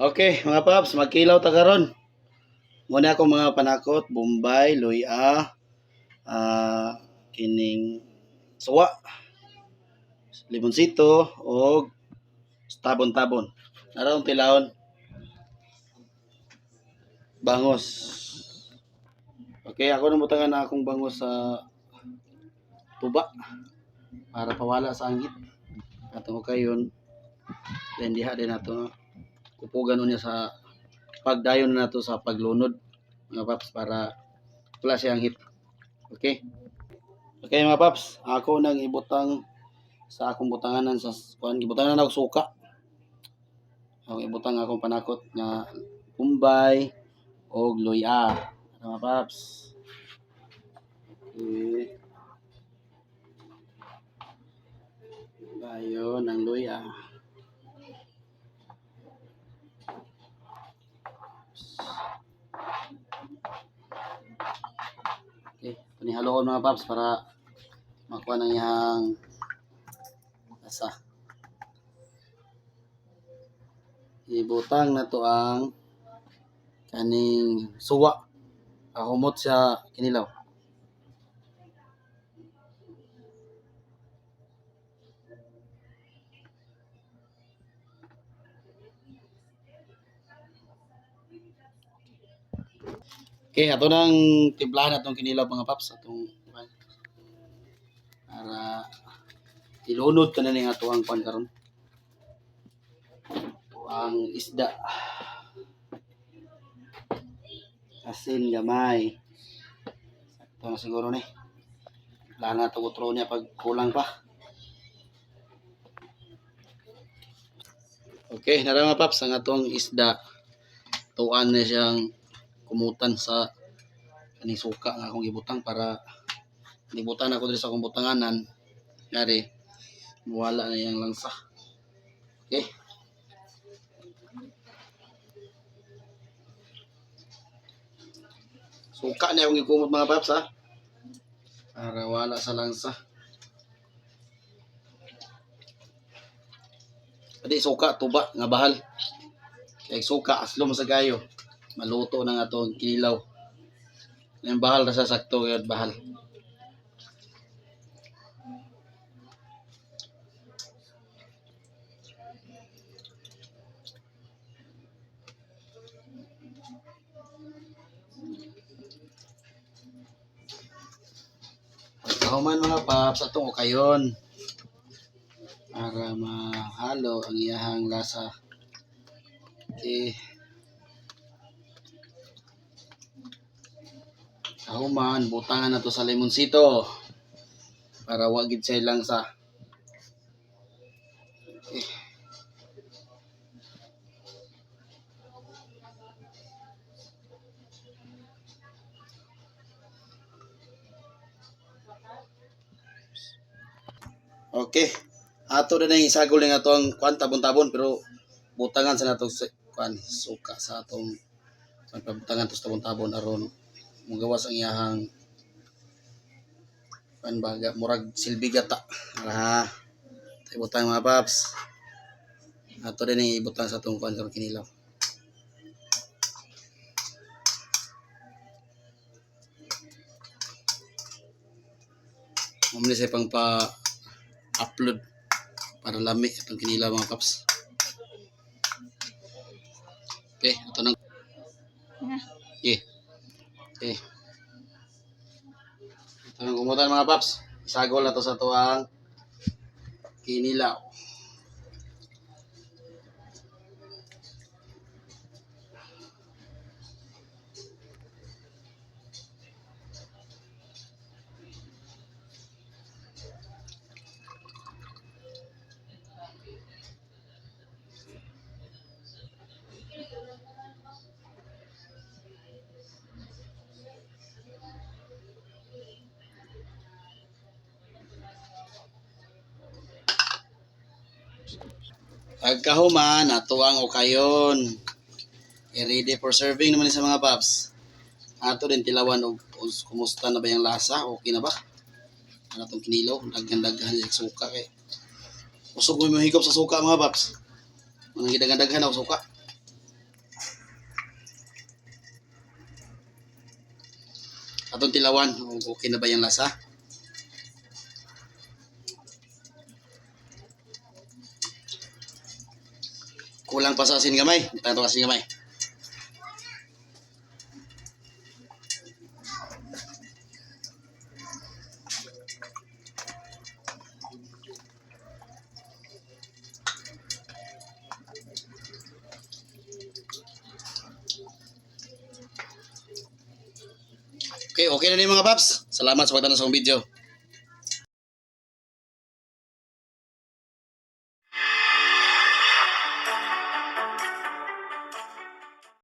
Okay, mga paps, magkilaw ta karon. Muna ako mga panakot, Bombay, Luya, ah kining suwa, limonsito, o tabon-tabon. Naroon tilawon. Bangos. Okay, ako namutangan na akong bangos sa tuba para pawala sa angit. Atong kayon. Then diha din nato kupugan niya sa pagdayon na nato sa paglunod mga paps para wala siyang hit. Okay? Okay mga paps, ako nang ibutang sa akong butanganan sa kuan gibutangan ako suka. Ako ibutang akong panakot nga Bombay o. Ano mga paps? Okay. Ayun, ang Luya. Panihaloon mga paps para makuha ng iyang asa. Ibutang na to ang kaning suwa. Ahumot siya kinilaw. Okay, ato nang timplahan atong kinilaw mga paps atong para ilunod ka na ning ato ang kwan karon. Ang isda. Asin gamay. Sakto na siguro ni. Wala na ito utro niya pag kulang pa. Okay, nara mga paps ang atong isda. Tuan na siyang kumutan sa kaning suka nga akong ibutang para ibutan ako diri sa akong butanganan. Ngari wala na yang langsa. Okay. Suka na akong ikumot mga paps ha? Para wala sa langsa. Adi suka tuba nga bahal. Kay suka aslom sa gayo maluto na nga itong kinilaw. Yung bahal na sa sakto yun, bahal. Kahuman mga paps, atong kayon para mahalo ang iyahang lasa. Okay. Kahuman, butangan na to sa limonsito. Para wagid sa ilang sa. Okay. Ato na nang isagol nga ato ang kwan tabon-tabon pero butangan sa nato sa kwan suka sa atong kwan pabutangan to sa tabon-tabon aron mugawas ang iyahang panbaga murag silbi gata ah ibutang mga paps. Ato din ang ibutang sa itong kuan karon kinilaw. Mamali sa pang pa upload para lami itong kinilaw mga paps. Okay ito nang okay Okay. Ito ang kumutan mga paps. Isagol na to sa tuwang kinilaw. Pagkahuman, atuang ukayon. I-ready eh, for serving naman sa mga paps. Ato din tilawan og kumusta na ba yung lasa? Okay na ba? Ano tong kinilo? Daghan-daghan sa suka kay. Usog mo yung higop sa suka mga paps. Manang gidaghan-daghan ako suka. Atong tilawan, okay na ba yung lasa? Kulang pa sa asin gamay. Tanto asin gamay. Okay, okay na ni mga paps. Salamat sa pagtanong sa video.